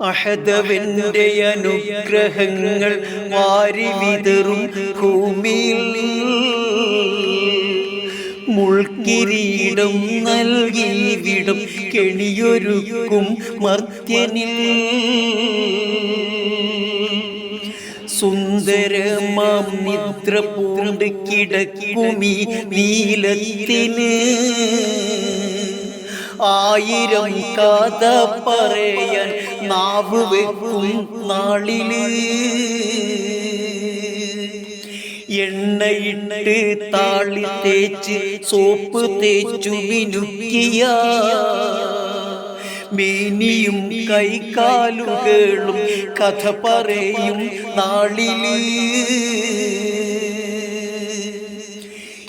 അഹദവന്റെ അനുഗ്രഹങ്ങൾ വാരി വിതറും ഭൂമിയിൽ. മുൾക്കിരീടം നൽകി വിടും കെണിയൊരുക്കും മർത്യനിൽ. സുന്ദരമാം നിദ്ര പൂണ്ട് കിടക്കുമി നീലത്തിന്. ആയിരം കഥ പറയാൻ നാവ് വെക്കും നാളിൽ. എണ്ണയിട്ട് താളി തേച്ച് സോപ്പ് തേച്ചു മിനുക്കിയ മേനിയും കൈകാലുകളും കഥ പറയും നാളിൽ.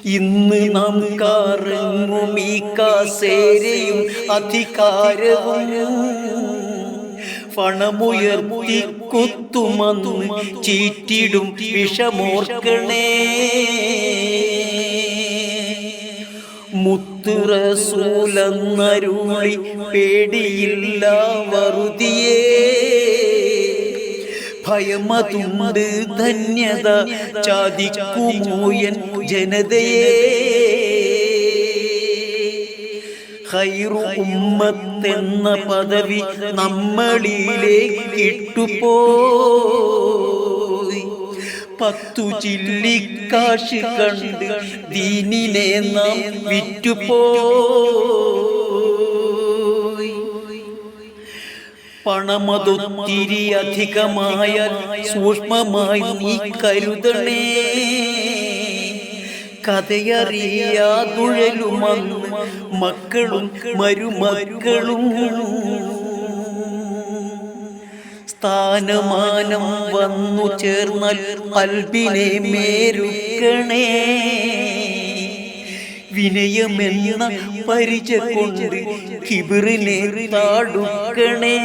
ഇന്ന് നാം കറങ്ങും ഈ കാസേരയും അധികാരവും. പണമുയർത്തി കുത്തുമന്നു ചീറ്റിടും വിഷമോർക്കണേ. മുത്തുറസൂലെന്നരുളി പേടിയില്ല വറുതിയേ. ഭയമതുണ്ട് ധന്യത ചാദിക്കുമൂയൻ ജനതയെ. ഹൈറു ഉമ്മത്തെന്ന പദവി നമ്മളിലേക്ക് ഇട്ടുപോയി. പത്തു ചില്ലിക്കാശ് കണ്ട് ദീനിനെ നാം വിറ്റുപോയി. പണമതൊത്തിരി അധികമായ സൂക്ഷ്മമായി നീ കരുതണേ. കഥയറിയാതുഴലുമന്ന് മക്കളും മരുമക്കളും സ്ഥാനമാനം വന്നു ചേർന്നാൽ അൽബിനെ മേരുക്കണേ. വിനയമെന്ന പരിച കൊണ്ട് കിബിറിനെ താടുക്കണേ